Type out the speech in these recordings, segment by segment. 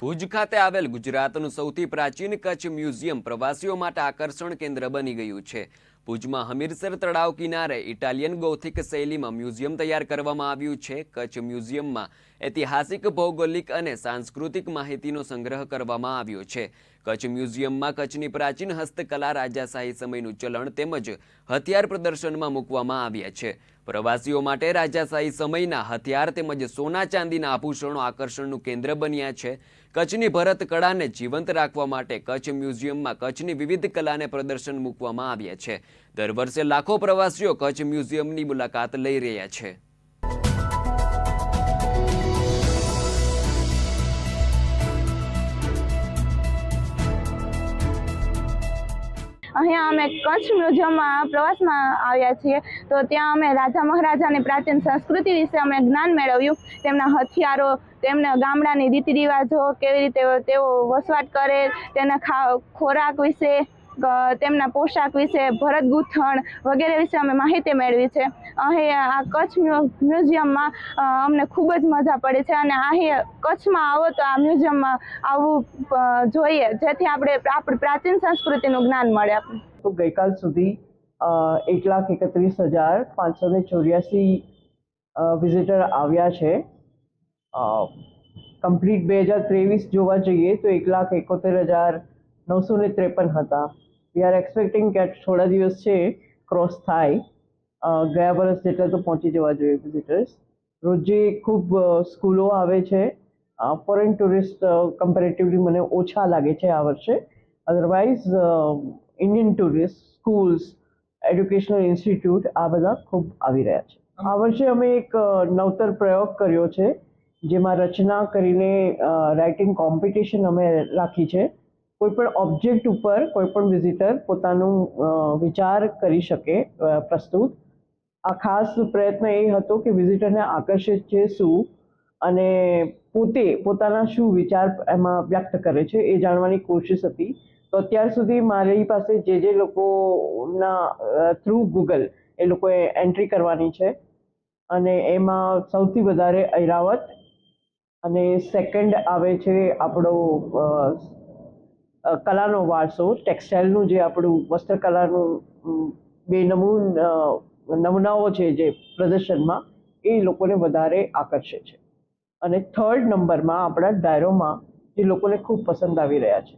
ભુજ ખાતે આવેલ ગુજરાતનું સૌથી પ્રાચીન કચ્છ મ્યુઝિયમ પ્રવાસીઓ માટે આકર્ષણ કેન્દ્ર બની ગયું છે. ભુજમાં હમીરસર તળાવ કિનારે ઇટાલિયન ગોથિક શૈલીમાં મ્યુઝિયમ તૈયાર કરવામાં આવ્યું છે. કચ્છ મ્યુઝિયમમાં ઐતિહાસિક, ભૌગોલિક અને સાંસ્કૃતિક માહિતીનો સંગ્રહ કરવામાં આવ્યો છે. કચ્છ મ્યુઝિયમમાં કચ્છની પ્રાચીન હસ્તકલા રાજાશાહી સમયનું ચલણ તેમજ હથિયાર પ્રદર્શનમાં મૂકવામાં આવ્યા છે. પ્રવાસીઓ માટે રાજાશાહી સમયના હથિયાર તેમજ સોના ચાંદીના આભૂષણો આકર્ષણનું કેન્દ્ર બન્યા છે. કચ્છની ભરત કળાને જીવંત રાખવા માટે કચ્છ મ્યુઝિયમમાં કચ્છની વિવિધ કલાને પ્રદર્શન મૂકવામાં આવ્યા છે. દર વર્ષે લાખો પ્રવાસીઓ કચ્છ મ્યુઝિયમની મુલાકાત લઈ રહ્યા છે. અહીંયા અમે કચ્છ મ્યુઝિયમમાં પ્રવાસમાં આવ્યા છીએ, તો ત્યાં અમે રાજા મહારાજાની પ્રાચીન સંસ્કૃતિ વિશે અમે જ્ઞાન મેળવ્યું. તેમના હથિયારો, તેમના ગામડાની રીતિ રિવાજો કેવી રીતે તેઓ વસવાટ કરે, તેના ખોરાક વિશે તેમના પોશાક વિશે, ભરત ગૂંથણ વગેરે વિશે અમે માહિતી મેળવી છે. અહીં આ કચ્છ મ્યુઝિયમમાં અમને ખૂબ જ મજા પડે છે અને અહીં કચ્છમાં આવો તો આ મ્યુઝિયમમાં આવવું જોઈએ, જેથી આપણે, આપણી પ્રાચીન સંસ્કૃતિનું જ્ઞાન મળે તો ગઈકાલ સુધી એક લાખ એકત્રીસ હજાર પાંચસો ને ચોર્યાસી વિઝિટર આવ્યા છે. કમ્પ્લીટ બે હજાર ત્રેવીસ જોવા જઈએ તો એક લાખ એકોતેર હજાર નવસો ને ત્રેપન હતા. વી આર એક્સપેક્ટિંગ કે થોડા દિવસ છે ક્રોસ થાય ગયા વર્ષ જેટલા તો પહોંચી જવા જોઈએ વિઝિટર્સ રોજે ખૂબ સ્કૂલો આવે છે ફોરેન ટુરિસ્ટ કમ્પેરેટિવલી મને ઓછા લાગે છે આ વર્ષે otherwise Indian tourist schools educational institute આ બધા ખૂબ આવી રહ્યા છે આ વર્ષે અમે એક નવતર પ્રયોગ કર્યો છે જેમાં રચના કરીને રાઇટિંગ કોમ્પિટિશન અમે રાખી છે કોઈ પણ ઓબ્જેક્ટ ઉપર કોઈ પણ વિઝિટર પોતાનું વિચાર કરી શકે પ્રસ્તુત. આ ખાસ પ્રયત્ન એ હતો કે વિઝિટરને આકર્ષિત છે શું અને પોતે પોતાના શું વિચાર એમાં વ્યક્ત કરે છે એ જાણવાની કોશિશ હતી. તો અત્યાર સુધી મારી પાસે જે જે લોકોના થ્રુ ગૂગલ એ લોકોએ એન્ટ્રી કરવાની છે. અને એમાં સૌથી વધારે ઐરાવત અને સેકન્ડ આવે છે આપણો કલાનો વારસો, ટેક્સટાઇલનું જે આપણું વસ્ત્રકલાનું બે નમૂન નમૂનાઓ છે જે પ્રદર્શનમાં, એ લોકોને વધારે આકર્ષે છે. અને થર્ડ નંબરમાં આપણા ડાયરોમાં જે લોકોને ખૂબ પસંદ આવી રહ્યા છે.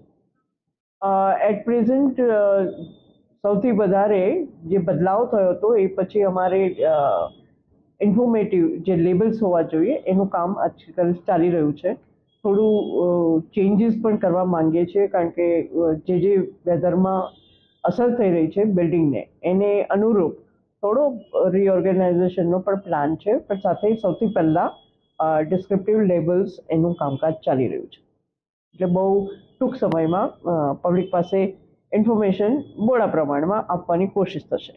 એટ પ્રેઝન્ટ સૌથી વધારે જે બદલાવ થયો હતો, એ પછી અમારે ઇન્ફોર્મેટિવ જે લેબલ્સ હોવા જોઈએ, એનું કામ આજકાલ ચાલી રહ્યું છે. થોડું ચેન્જીસ પણ કરવા માંગીએ છીએ કારણ કે જે જે વેધરમાં અસર થઈ રહી છે બિલ્ડિંગને એને અનુરૂપ થોડો રીઓર્ગેનાઇઝેશનનો પણ પ્લાન છે, પણ સાથે સૌથી પહેલાં ડિસ્ક્રિપ્ટિવ લેબલ્સ એનું કામકાજ ચાલી રહ્યું છે. એટલે બહુ ટૂંક સમયમાં પબ્લિક પાસે ઇન્ફોર્મેશન બોડા પ્રમાણમાં આપવાની કોશિશ થશે.